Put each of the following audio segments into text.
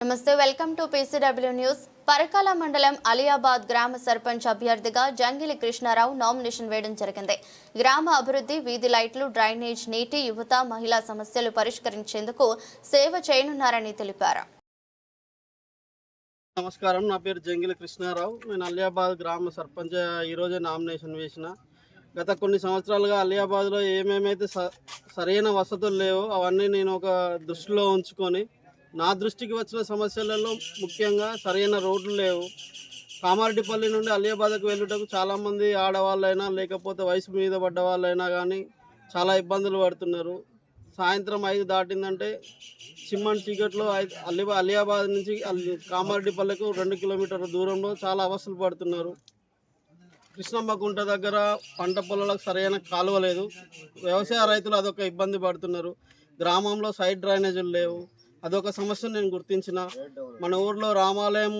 నమస్తే welcome to PCW news. Parakala మండలం అలియాబాద్ గ్రామ సర్పంచ్ అభ్యర్థిగా జంగిలి కృష్ణారావు నామినేషన్ వేయడం జరిగింది. గ్రామ అభివృద్ధి వీధి లైట్లు డ్రైనేజ్ నీటి యువత మహిళా సమస్యలు పరిష్కరించేందుకు సేవ చేయనున్నారని తెలిపారు. నమస్కారం నా పేరు జంగిలి కృష్ణారావు. నేను అలియాబాద్ గ్రామ సర్పంచ్ ఈరోజే నామినేషన్ వేసిన. గత కొన్ని సంవత్సరాలుగా అలియాబాద్లో ఏమేమైతే స సరైన వసతులు లేవో అవన్నీ నేను ఒక దృష్టిలో ఉంచుకొని నా దృష్టికి వచ్చిన సమస్యలలో ముఖ్యంగా సరైన రోడ్లు లేవు. కామారెడ్డిపల్లి నుండి అలియాబాద్కు వెళ్ళుటకు చాలామంది ఆడవాళ్ళైనా లేకపోతే వయసు మీద పడ్డ వాళ్ళైనా కానీ చాలా ఇబ్బందులు పడుతున్నారు. సాయంత్రం ఐదు దాటిందంటే చిమ్మన్ చీకట్లో ఐ- అలి అలియాబాద్ నుంచి అలి- రెండు కిలోమీటర్ల దూరంలో చాలా అవస్థలు పడుతున్నారు. కృష్ణమ్మ గుంట దగ్గర పంట పొలాలకు సరైన కాలువ లేదు. వ్యవసాయ రైతులు అదొక ఇబ్బంది పడుతున్నారు. గ్రామంలో సైడ్ డ్రైనేజీలు లేవు. అదొక సమస్య నేను గుర్తించిన. మన ఊర్లో రామాలయం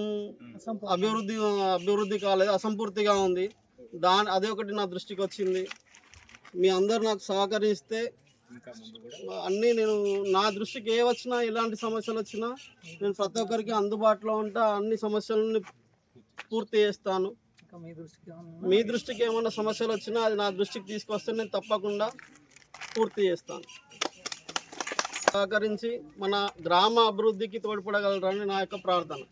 అభివృద్ధి అభివృద్ధి కాలేదు అసంపూర్తిగా ఉంది. దాని అదే ఒకటి నా దృష్టికి వచ్చింది. మీ అందరు నాకు సహకరిస్తే అన్నీ నేను నా దృష్టికి ఏ వచ్చినా ఎలాంటి సమస్యలు వచ్చినా నేను ప్రతి ఒక్కరికి అందుబాటులో ఉంటా అన్ని సమస్యలను పూర్తి చేస్తాను. మీ దృష్టికి ఏమైనా సమస్యలు వచ్చినా అది నా దృష్టికి తీసుకొస్తే నేను తప్పకుండా పూర్తి చేస్తాను. సహకరించి మన గ్రామ అభివృద్ధికి తోడ్పడగలరని నా యొక్క ప్రార్థన.